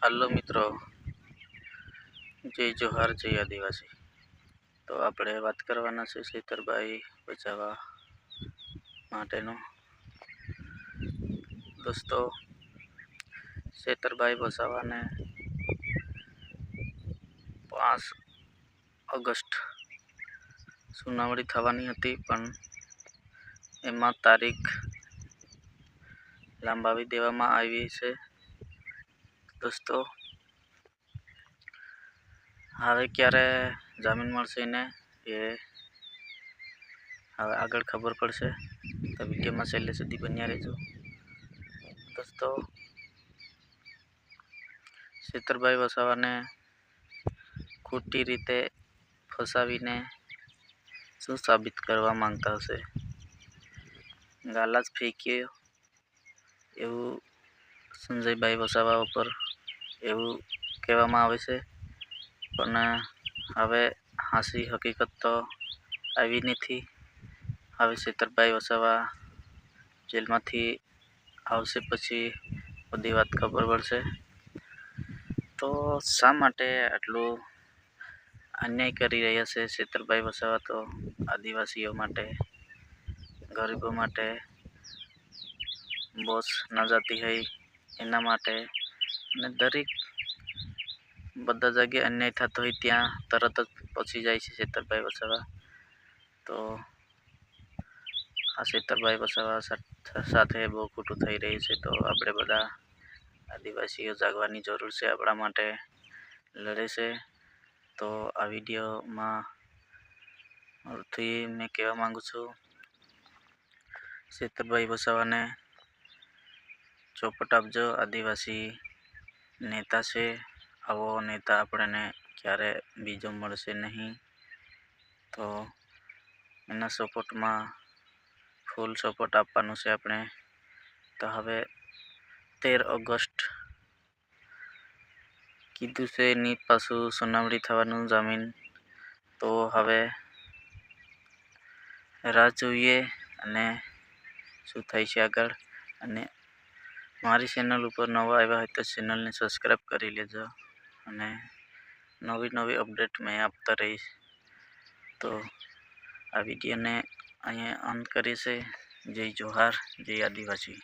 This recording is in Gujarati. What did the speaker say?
હાલો મિત્રો. જય જોહાર, જય આદિવાસી. તો આપણે વાત કરવાના છે શેતરભાઈ બચાવવા માટેનો. દોસ્તો શેતરભાઈ વસાવાને પાંચ ઓગસ્ટ સુનાવણી થવાની હતી, પણ એમાં તારીખ લાંબાવી દેવામાં આવી છે. દોસ્તો, હવે ક્યારે જામીન મળશે ને એ હવે આગળ ખબર પડશે. તો વિડીયોમાં છેલ્લે સુધી બન્યા રહેજો. દોસ્તો, શેતરભાઈ વસાવાને ખોટી રીતે ફસાવીને શું સાબિત કરવા માંગતા હશે? ગાલા જ ફેંકીએ એવું સંજયભાઈ વસાવા ઉપર એવું કહેવામાં આવે છે. પણ, હવે હાંસી હકીકત તો આવી નથી. હવે શેતરભાઈ વસાવા જેલમાંથી આવશે પછી બધી વાત ખબર પડશે. તો શા માટે આટલું અન્યાય કરી રહ્યા છે શેતરભાઈ વસાવા તો આદિવાસીઓ માટે, ગરીબો માટે? બોસ ના જાતિ હોય એના માટે અને દરેક બધા જગ્યાએ અન્યાય થતો હોય ત્યાં તરત જ પહોંચી જાય છે શેતરભાઈ વસાવા. તો આ શેતરભાઈ વસાવા સાથે બહુ ખોટું થઈ રહ્યું છે. તો આપણે બધા આદિવાસીઓ જાગવાની જરૂર છે આપણા માટે લડે છે. તો આ વિડીયોમાં મેં કહેવા માગું છું. શેતરભાઈ વસાવાને ચોપટ આપજો આદિવાસી નેતા છે. આવો નેતા આપણને ક્યારે બીજો મળશે નહીં. તો એના સપોર્ટમાં ફૂલ સપોર્ટ આપવાનો છે આપણે. તો હવે તેર ઓગસ્ટ કીધું છે, એની પાછું સુનાવણી થવાનું જામીન. તો હવે રાહ જોઈએ અને શું થાય છે આગળ. અને મારી ચેનલ ઉપર નવા આવ્યા હોય તો ચેનલને સબસ્ક્રાઈબ કરી લેજો અને નવી નવી અપડેટ મેં આપતા રહીશ. તો આ વિડીયોને અહીંયા અંત કરીશ. જય જોહાર, જય આદિવાસી.